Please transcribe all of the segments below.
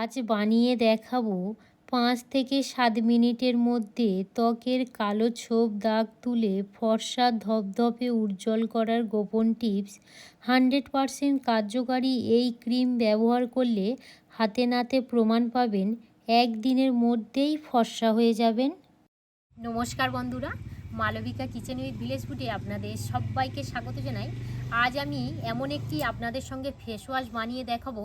আজ বানিয়ে দেখাবো পাঁচ থেকে সাত মিনিটের মধ্যে ত্বকের কালো ছোপ দাগ তুলে ফর্সা ধপধপে উজ্জ্বল করার গোপন টিপস। হান্ড্রেড পারসেন্ট কার্যকারী এই ক্রিম ব্যবহার করলে হাতে নাতে প্রমাণ পাবেন, একদিনের মধ্যেই ফর্সা হয়ে যাবেন। নমস্কার বন্ধুরা, মালবিকা কিচেন উইথ ভিলেজ ফুডে আপনাদের সবাইকে স্বাগত জানাই। আজ আমি এমন একটি আপনাদের সঙ্গে ফেস ওয়াশ বানিয়ে দেখাবো।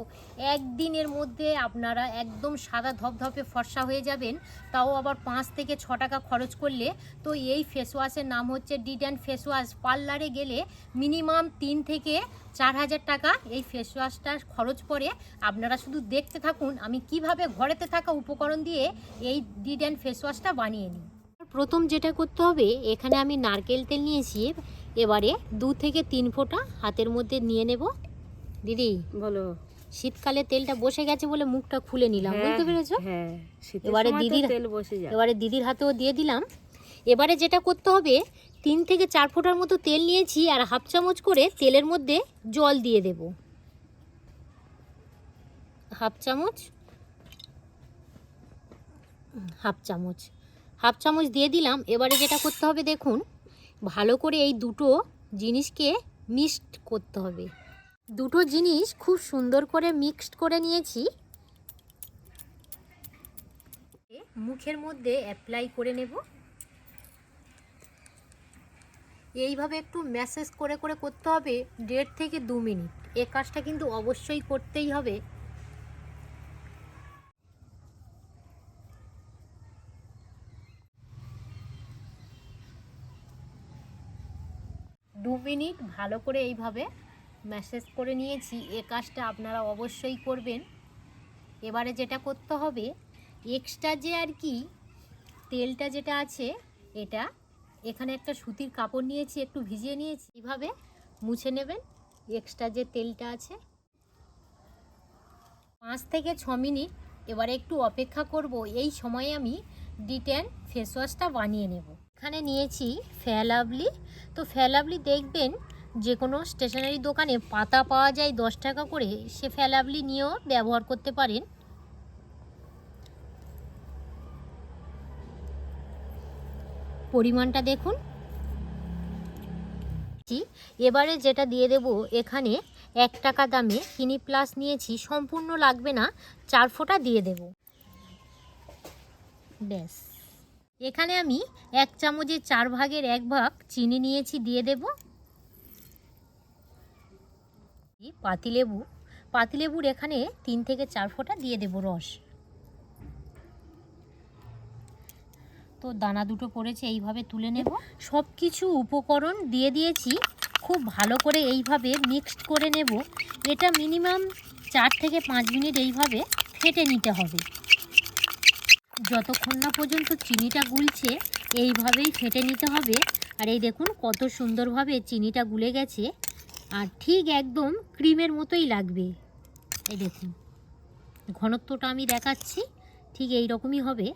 একদিনের মধ্যে আপনারা একদম সাদা ধপধপে ফর্সা হয়ে যাবেন, তাও আবার পাঁচ থেকে ছ টাকা খরচ করলে। তো এই ফেস ওয়াশের নাম হচ্ছে ডিড অ্যান্ড ফেস ওয়াশ পার্লারে গেলে মিনিমাম তিন থেকে চার হাজার টাকা এই ফেস ওয়াশটার খরচ পড়ে। আপনারা শুধু দেখতে থাকুন, আমি কীভাবে ঘরেতে থাকা উপকরণ দিয়ে এই ডিড অ্যান্ড ফেস ওয়াশটা বানিয়ে নিই। প্রথম যেটা করতে হবে, এখানে আমি নারকেল তেল নিয়েছি এবারে দু থেকে তিন ফোঁটা হাতের মধ্যে নিয়ে নেব। দিদি বলো। শীতকালে তেলটা বসে গেছে বলে মুখটা খুলে নিলাম বুঝতে পেরেছ? হ্যাঁ এবারে দিদির- তেল বসে যায়। এবারে দিদির হাতেও দিয়ে দিলাম। এবারে যেটা করতে হবে তিন থেকে চার ফোঁটার মতো তেল নিয়েছি আর হাফ চামচ করে তেলের মধ্যে জল দিয়ে দেব। হাফ চামচ। হাফ চামচ। হাফ চামচ দিয়ে দিলাম। এবারে যেটা করতে হবে দেখুন ভালো করে এই দুটো জিনিসকে মিক্সড করতে হবে। দুটো জিনিস খুব সুন্দর করে মিক্সড করে নিয়েছি। মুখের মধ্যে অ্যাপ্লাই করে নেব। এইভাবে একটু ম্যাসেজ করে করে করতে হবে দেড় থেকে দু মিনিট। এ কাজটা কিন্তু অবশ্যই করতেই হবে। দু মিনিট ভালো করে এইভাবে ম্যাসেজ করে নিয়েছি। এ কাজটা আপনারা অবশ্যই করবেন। এবারে যেটা করতে হবে, এক্সট্রা যে আর কি তেলটা যেটা আছে, এটা এখানে একটা সুতির কাপড় নিয়েছি, একটু ভিজিয়ে নিয়েছি। এইভাবে মুছে নেবেন এক্সট্রা যে তেলটা আছে। পাঁচ থেকে ছ মিনিট এবারে একটু অপেক্ষা করব। এই সময় আমি ডিটেন ফেসওয়াশটা বানিয়ে নেব। এখানে নিয়েছি ফ্যালাভলি তো ফ্যালাভলি দেখবেন যে কোনো স্টেশনারি দোকানে পাতা পাওয়া যায় দশ টাকা করে, সে ফ্যালাভলি নিয়েও ব্যবহার করতে পারেন। পরিমাণটা দেখুন। এবারে যেটা দিয়ে দেব এখানে এক টাকা দামে কিনি প্লাস নিয়েছি, সম্পূর্ণ লাগবে না, চার ফোঁটা দিয়ে দেব। ব্যাস। এখানে আমি এক চামচের চার ভাগের এক ভাগ চিনি নিয়েছি, দিয়ে দেব। পাতিলেবু, পাতিলেবুর এখানে তিন থেকে চার ফোঁটা দিয়ে দেব রস। তো দানা দুটো পড়েছে, এইভাবে তুলে নেব। সব কিছু উপকরণ দিয়ে দিয়েছি, খুব ভালো করে এইভাবে মিক্সড করে নেব। এটা মিনিমাম চার থেকে পাঁচ মিনিট এইভাবে ফেটে নিতে হবে। যতক্ষণ না পর্যন্ত চিনিটা গুলছে, এইভাবেই ফেটে নিতে হবে। আর এই দেখুন কত সুন্দরভাবে চিনিটা গুলে গেছে। আর ঠিক একদম ক্রিমের মতোই লাগবে। এই দেখুন, ঘনত্বটা আমি দেখাচ্ছি, ঠিক এই রকমই হবে।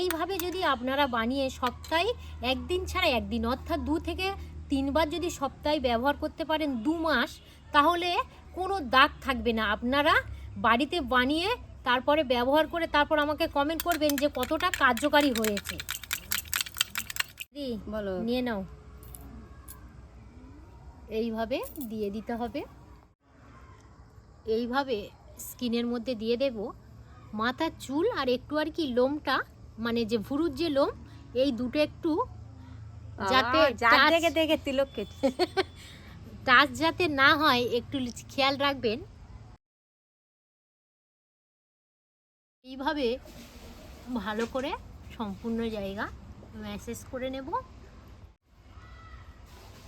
এইভাবে যদি আপনারা বানিয়ে সপ্তাহে একদিন ছাড়া একদিন, অর্থাৎ দু থেকে তিনবার যদি সপ্তাহে ব্যবহার করতে পারেন দু মাস, তাহলে কোনো দাগ থাকবে না। আপনারা বাড়িতে বানিয়ে তারপরে ব্যবহার করে তারপর আমাকে কমেন্ট করবেন যে কতটা কার্যকারী হয়েছে। বলো। নিয়ে নাও। এইভাবে দিয়ে দিতে হবে। এইভাবে স্কিনের মধ্যে দিয়ে দেব। মাথার চুল আর একটু আর কি লোমটা মানে যে ভুরুর যে লোম এই দুটো একটু যাতে যাতে দেখে দেখে তিলক কেটে। টাচ যাতে না হয় একটু খেয়াল রাখবেন। এইভাবে ভালো করে সম্পূর্ণ জায়গা ম্যাসেজ করে নেব।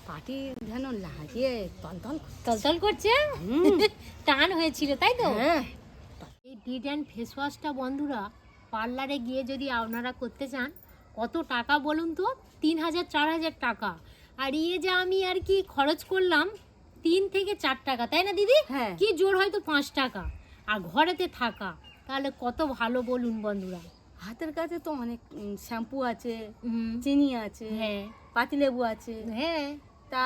পাটি যেন লাগিয়ে তলতল তলতল করছে? টান হয়েছিল তাই তো? হ্যাঁ। এই ডিড অ্যান্ড ফেস ওয়াশটা বন্ধুরা পার্লারে গিয়ে যদি আপনারা করতে চান কত টাকা বলুন তো? তিন হাজার চার হাজার টাকা। আর ইয়ে যে আমি আর কি খরচ করলাম তিন থেকে চার টাকা তাই না দিদি? হ্যাঁ। কি জোর হয়তো পাঁচ টাকা। আর ঘরেতে থাকা তাহলে কত ভালো বলুন বন্ধুরা। হাতের কাছে তো অনেক শ্যাম্পু আছে চিনি আছে হ্যাঁ। পাতিলেবু আছে। হ্যাঁ। তা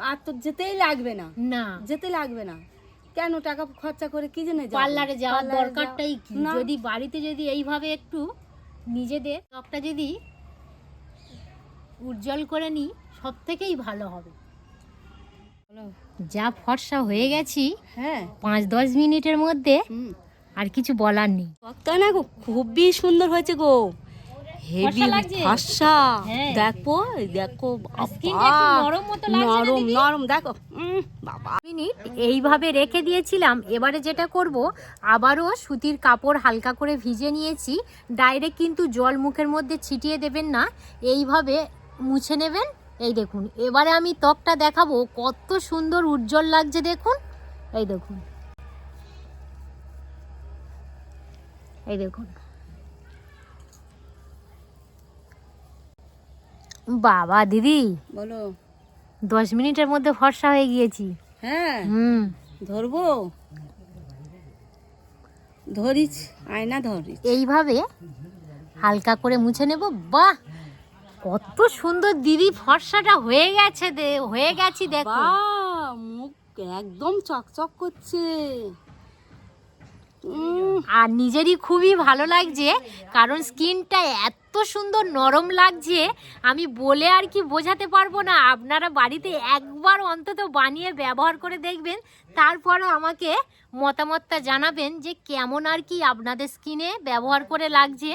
আর তো যেতেই লাগবে না। না। যেতে লাগবে না। কেন টাকা খরচা করে কি যাব? পার্লারে যাওয়ার দরকারটাই কি। যদি বাড়িতে যদি এইভাবে একটু নিজেদের ত্বকটা যদি উজ্জ্বল করে নিই সব থেকেই ভালো হবে। যা ফর্সা হয়ে গেছি হ্যাঁ। পাঁচ দশ মিনিটের মধ্যে আর কিছু বলার নেই। ত্বকটা না গো খুবই সুন্দর হয়েছে গো। হেভি? ফর্সা হ্যাঁ। দেখো দেখো নরম নরম দেখো। বাবা। মিনিট এইভাবে রেখে দিয়েছিলাম। এবারে যেটা করব আবারও সুতির কাপড় হালকা করে ভিজে নিয়েছি। ডাইরেক্ট কিন্তু জল মুখের মধ্যে ছিটিয়ে দেবেন না। এইভাবে মুছে নেবেন। এই দেখুন এবারে আমি ত্বকটা দেখাবো। কত সুন্দর উজ্জ্বল লাগছে দেখুন। এই দেখুন। এই দেখুন। বাবা দিদি। বলো। দশ মিনিটের মধ্যে ফর্সা হয়ে গিয়েছি। হ্যাঁ? হুম। ধরবো? ধরিস আয়না ধরিস। এইভাবে হালকা করে মুছে নেব। বাহ! কত সুন্দর দিদি ফর্সাটা হয়ে গেছে দে হয়ে গেছি দেখো। মুখ একদম চকচক করছে। আর নিজেরই খুবই ভালো লাগছে কারণ স্কিনটা এত সুন্দর নরম লাগছে আমি বলে আর কি বোঝাতে পারব না। আপনারা বাড়িতে একবার অন্তত বানিয়ে ব্যবহার করে দেখবেন তারপরে আমাকে মতামতটা জানাবেন যে কেমন আর কি আপনাদের স্কিনে ব্যবহার করে লাগছে।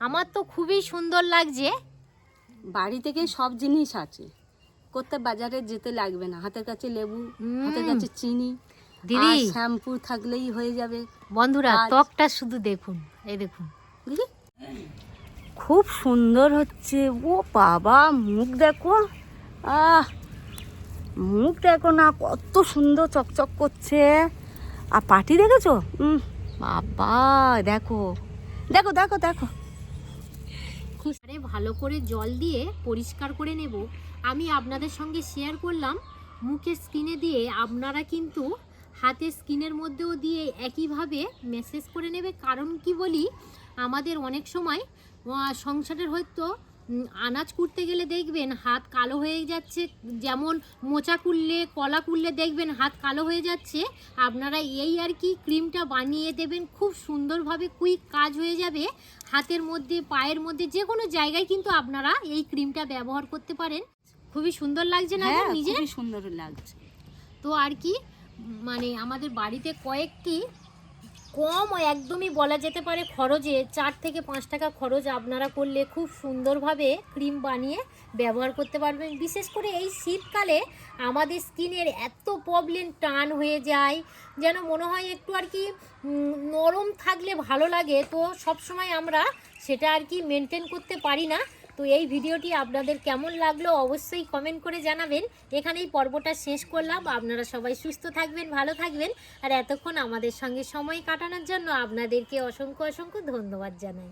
আমার তো খুবই সুন্দর লাগছে। বাড়ি থেকে সব জিনিস আছে করতে বাজারে যেতে লাগবে না। হাতের কাছে লেবু। হাতের কাছে চিনি দিদি। শ্যাম্পু থাকলেই হয়ে যাবে। বন্ধুরা ত্বকটা শুধু দেখুন এই দেখুন। বুঝলি? খুব সুন্দর হচ্ছে। ও বাবা মুখ দেখো। আহ মুখ দেখো না কত সুন্দর চকচক করছে। আর পাটি দেখেছ? বাবা দেখো। দেখো দেখো দেখো। আরে ভালো করে জল দিয়ে পরিষ্কার করে নেব। আমি আপনাদের সঙ্গে শেয়ার করলাম। মুখের স্কিনে দিয়ে আপনারা কিন্তু হাতের স্কিনের মধ্যেও দিয়ে একইভাবে মেসেজ করে নেবে। কারণ কি বলি? আমাদের অনেক সময় সংসারের হয়তো আনাজ কুটতে গেলে দেখবেন হাত কালো হয়ে যাচ্ছে। যেমন মোচা কুললে কলা কুললে দেখবেন হাত কালো হয়ে যাচ্ছে। আপনারা এই আর কি ক্রিমটা বানিয়ে দেবেন খুব সুন্দরভাবে কুইক কাজ হয়ে যাবে। হাতের মধ্যে পায়ের মধ্যে যে কোনো জায়গায় কিন্তু আপনারা এই ক্রিমটা ব্যবহার করতে পারেন। খুবই সুন্দর লাগছে না হ্যাঁ নিজে সুন্দর লাগছে। তো আর কি মানে আমাদের বাড়িতে কয়েকটি কম একদমই বলা যেতে পারে খরচে চার থেকে পাঁচ টাকা খরচ আপনারা করলে খুব সুন্দরভাবে ক্রিম বানিয়ে ব্যবহার করতে পারবেন। বিশেষ করে এই শীতকালে আমাদের স্কিনের এত প্রবলেম টান হয়ে যায়, যেন মনে হয় একটু আর কি নরম থাকলে ভালো লাগে। তো সব সময় আমরা সেটা আর কি মেনটেন করতে পারি না। তো এই ভিডিওটি আপনাদের কেমন লাগল অবশ্যই কমেন্ট করে জানাবেন। এখানেই পর্বটা শেষ করলাম। আপনারা সবাই সুস্থ থাকবেন, ভালো থাকবেন। আর এতক্ষণ আমাদের সঙ্গে সময় কাটানোর জন্য আপনাদেরকে অসংখ্য অসংখ্য ধন্যবাদ জানাই।